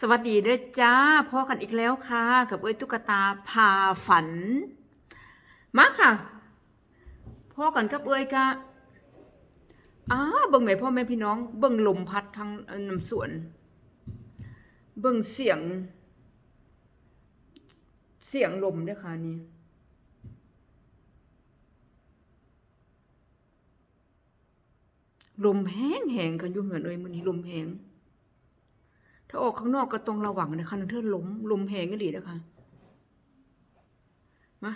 สวัสดีด้วยจ้าพ่อกันอีกแล้วค่ะ กับเอ้ยตุ๊กตาพาฝัน มาค่ะพ่อกันกับเอ้ยกะอ้าเบิ่งไหมพ่อแม่พี่น้อง เบิ่งลมพัดทางน้ำสวน เบิ่งเสียง เสียงลมเด้วยค่ะนี่ลมแห้งแหงกันอยู่เหือนเอ้ยมือนี้ลมแห้ง ถ้าออกข้างนอกก็ต้องระหวังนะคะนั่นเธอล้มลมแหงก็ดีนะคะมา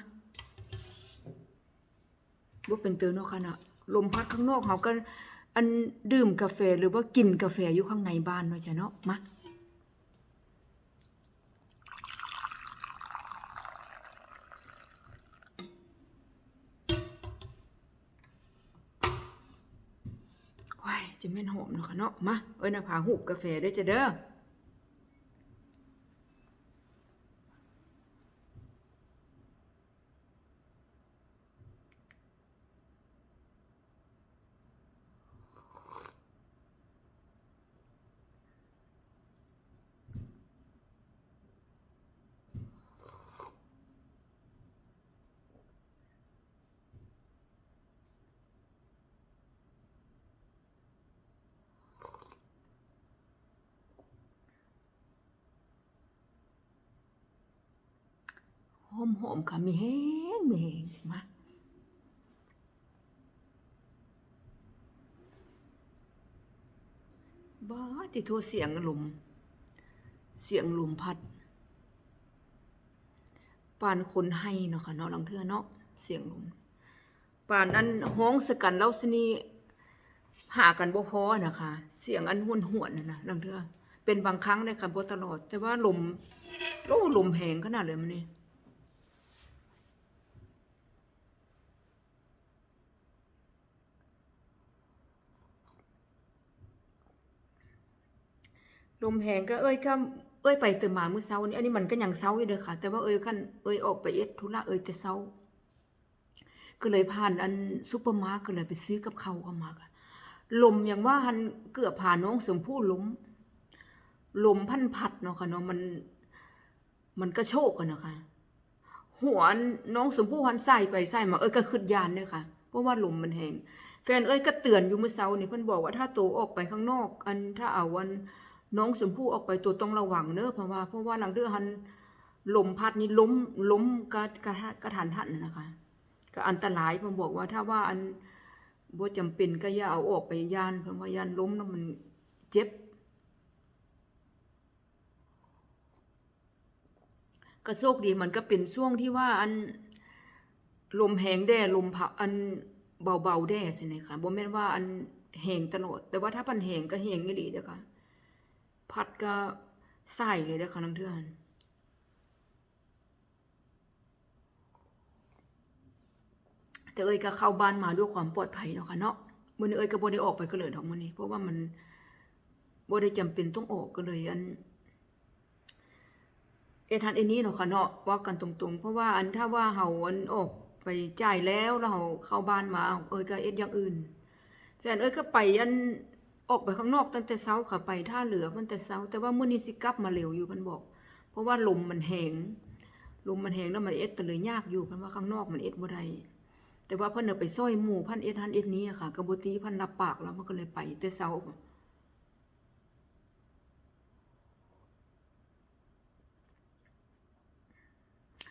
ว่าเป็นเตือนนาะค่ะนะลมพัดข้างนอกเขาก็อันดื่มกาแฟหรือว่ากินกาแฟอยู่ข้างในบ้านเนาะจ้ะเนาะมาว้ายจะแม่นหอมเนาะค่ะเนาะมาเอ้ยนะพาหูกาแฟด้วยจ้ะเด้อ หอมหอมค่ะมีแห้งมีแห้งมาบ้าที่โทรเสียงลมเสียงลมพัดปานคนให้เนาะค่ะเนาะลังเทือเนาะเสียงลมปานนั้นห้องสกันเล่าสนีหากันบ่พอนะคะ เสียงอันห้วนหวนนะลังเทือเป็นบางครั้งเลยค่ะบ่ตลอด แต่ว่าลมโอ้ลมแหงขนาดเลยมันนี่ ลมแหงก็เอ้ยก็เอ้ยไปตื่นมาเมื้อเช้านี้อันนี้มันก็ยังเช้าอยู่เด้อค่ะ แต่ว่าเอ้ยคันเอ้ยออกไปเอ็ดธุระเอ้ยแต่เช้า ก็เลยผ่านอันซุปเปอร์มาร์ก็เลยไปซื้อกับเขาเข้ามาค่ะลมอย่างว่าหันเกือบผ่านน้องสมพู่ล้มลมพันพัดเนาะค่ะเนาะมันมันก็โชกกันนะคะหัวน้องสมพู่หันใส่ไปใส่มาเอ้ยก็ขึ้นยานเลยค่ะ เพราะว่าลมมันแหงแฟนเอ้ยก็เตือนอยู่เมื่อเช้านี่เพิ่นบอกว่าถ้าโตออกไปข้างนอก อันถ้าเอาวัน น้องสมพู่ออกไปตัวต้องระวังเนอะเพราะว่าเพราะว่าหลังเดือหันลมพัดนี่ล้มล้มกระกระทะกระทันหันนะคะ ก็อันตรายผมบอกว่าถ้าว่าอันบ่จำเป็นก็อย่าเอาออกไปยานเพราะว่ายานล้มแล้วมันเจ็บ ก็โชคดีมันก็เป็นช่วงที่ว่าอันลมแหงแด่ลมพักอันเบาๆแด่สินะคะบ่แม่นว่าอันแหงตลอดแต่ว่าถ้ามันแหงก็แหงอีหลีเด้อค่ะ พัดก็ใส่เลยเด้อค่ะนังเทือนแต่เอ้ยก็เข้าบ้านมาด้วยความปลอดภัยเนาะค่ะเนาะมื้อนี้เอ้ยก็บ่ได้ออกไปก็เลยดอกมื้อนี้เพราะว่ามันบ่ได้จำเป็นต้องออกก็เลยอันเอทันเอนี้เนาะค่ะเนาะว่ากันตรงๆ เพราะว่าอันถ้าว่าเฮาอันออกไปจ่ายแล้วแล้วเฮาเข้าบ้านมาเอ้ยก็เอ็ดอย่างอื่นแฟนเอ้ยก็ไปอัน ออกไปข้างนอกตั้งแต่เช้าค่ะไปท่าเรือมันแต่เช้า แต่ว่ามื้อนี้สิกลับมาเร็วอยู่เพิ่นบอก เพราะว่าลมมันแหงลมมันแหงแล้วมันเอ็ดก็เลยยากอยู่เพิ่นว่าข้างนอกมันเอ็ดบ่ได้แต่ว่าเพิ่นน่ะไปซอยหมู่พันเอ็ดหันเอ็ดนี้ค่ะก็บ่ตีเพันรับปากแล้วมันก็เลยไปแต่เช้า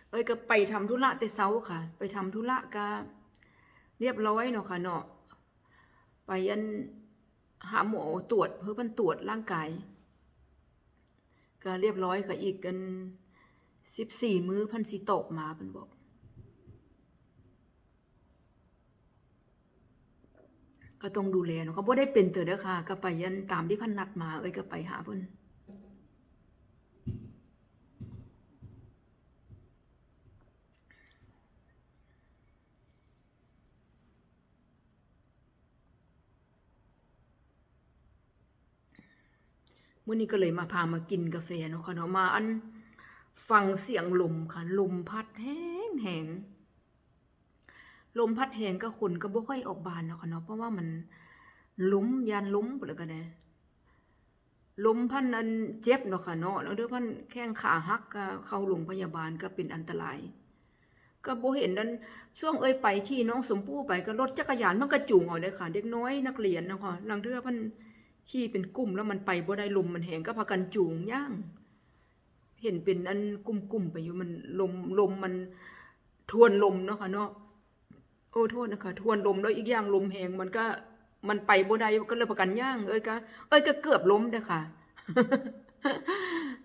เอ้ยก็ไปทำธุระแต่เช้าค่ะ ไปทำธุระก็เรียบร้อยเนาะค่ะเนาะไปอัน หาหมอตรวจเพื่อพันตรวจร่างกายก็เรียบร้อยก็อีกกันสิบสี่มื้อพันสิตกมาเพิ่นบอก ก็ต้องดูแลเนาะก็บ่ได้เป็นเตือเด้อค่ะก็ไปยันตามที่พันนัดมาเอ้ยก็ไปหาเพิ่น มื่อนี้ก็เลยมาพามากินกาแฟเนาะค่ะเนาะมาอันฟังเสียงลมค่ะ ลมพัดแห้งแหงลมพัดแหงก็คนก็บ่ค่อยออกบานเนาะค่ะเนาะเพราะว่ามันล้มยานล้มไปเลยกันแน่ล้มพันอันเจ็บเนาะค่ะเนาะแล้วเด้อพันแข้งขาหักก็เข้าโรงพยาบาลก็เป็นอันตราย ก็บ่เห็นนั้นช่วงเอ้ยไปที่น้องสมพู่ไปก็รถจักรยานมันก็จูงเอาเลยค่ะ เด็กน้อยนักเรียนเนาะค่ะลังเทือพิ่น ขี่เป็นกลุ่มแล้วมันไปบ่ได้ลมมันแหงก็พากันจูงย่าง เห็นเป็นอันกลุ่มๆไปอยู่มันลมลมมันทวนลมเนาะค่ะเนาะโอ้โทษนะคะ ทวนลมแล้วอีกอย่างลมแหงมันก็มันไปบ่ได้ก็เลยประกันย่าง เอ้ยก็เอ้ยก็เกือบล้มเด้อค่ะ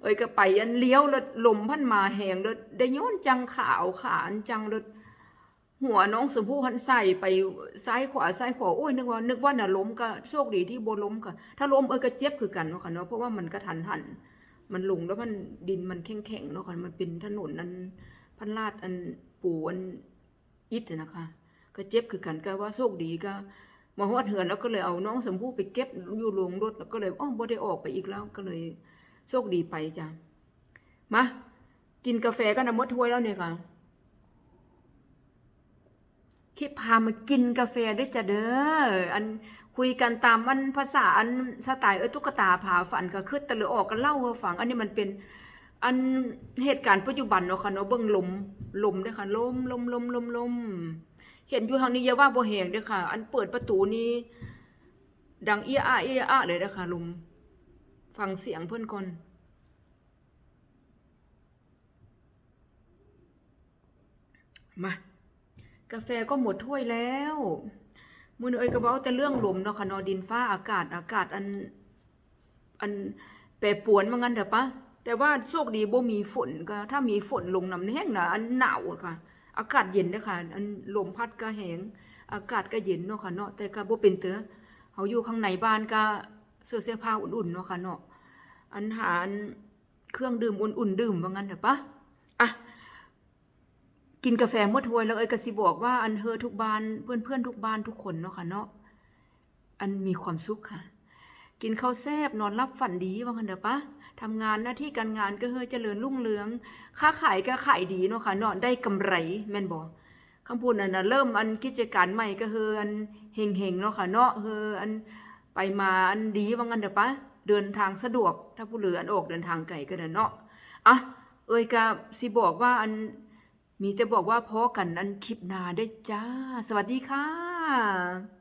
เอ้ยก็ไปอันเลี้ยวแล้วลมพันมาแหงแล้วได้ย้อนจังขาวขาอันจังแล้ว หัวน้องสมพู่หันใส่ไปซ้ายขวาซ้ายขวาโอ้ยนึกว่านึกว่าน่ะล้มก็โชคดีที่บ่ล้มค่ะ ถ้าล้มเอ้ยก็เจ็บคือกันเนาะค่ะเนาะเพราะว่ามันก็ทันหัน มันลงแล้วมันดินมันแข็งๆเนาะค่ะมันเป็นถนนอันพันลาดอันปูอันอิฐอะนะคะ ก็เจ็บคือกันก็ว่าโชคดีก็มาฮอดเหือนแล้วก็เลยเอาน้องสมพู่ไปเก็บอยู่โรงรถแล้วก็เลยอ้อบ่ได้ออกไปอีกแล้วก็เลยโชคดีไปจ้ะมากินกาแฟกันนะมดถ้วยแล้วเนี่ยค่ะ คิดพามากินกาแฟด้วยจ้ะเด้ออันคุยกันตามอันภาษาอันสไตล์เออตุ๊กตาผาฝันก็คือตะเลยออกกันเล่าให้ฟัง อันนี้มันเป็นอันเหตุการณ์ปัจจุบันเนาะค่ะเนาะเบิ่งลมลมด้ค่ะลมลมลมลมลมเห็นอยู่ทางนี้อย่าว่าบ่แหงเด้อค่ะ อันเปิดประตูนี้ ดังเอียอาเอียอาเลยเด้ค่ะลมฟังเสียงเพื่อนก่อนมา กาแฟก็หมดถ้วยแล้วมือนี้เอ้ยก็เว้าแต่เรื่องลมเนาะค่ะนาะดินฟ้าอากาศอากาศอัน อันแปรปวนว่างั้นเถอะปะแต่ว่าโชคดีบ่มีฝนก็ถ้ามีฝนลงน้ำแห้งนะอันหนาวอะค่ะ อากาศเย็นเด้อค่ะอันลมพัดก็แหงอากาศก็เย็นเนาะค่ะเนาะแต่ก็บ่เป็นเตอเฮาอยู่ข้างในบ้านก็เสื้อเสื้อผ้าอุ่นๆเนาะค่ะเนาะอันหาอันเครื่องดื่มอุ่นๆดื่มว่างั้นเถอะปะ กินกาแฟหมดถ้วยแล้วเอ้ยก็สิบอกว่าอันเฮอทุกบ้านเพื่อนๆทุกบ้านทุกคนเนาะค่ะเนาะอันมีความสุขค่ะ กินข้าวแซบนอนรับฝันดีว่างันเถอะปะทำงานหน้าที่การงานก็เฮอเจริญรุ่งเรือง ค้าขายก็ขายดีเนาะค่ะเนาะได้กำไรแม่นบ่คำพูดนั่นนะเริ่มอันกิจการใหม่ก็เฮออันเฮงๆเนาะค่ะเนาะเฮออันไปมาอันดีว่างั้นเถอะปะเดินทางสะดวก ถ้าผู้เหลืออันออกเดินทางไกลก็ได้เนาะอะเอ้ยก็สิบอกว่าอัน มีแต่บอกว่าพอกันนั้นคลิปหน้าได้จ้า สวัสดีค่ะ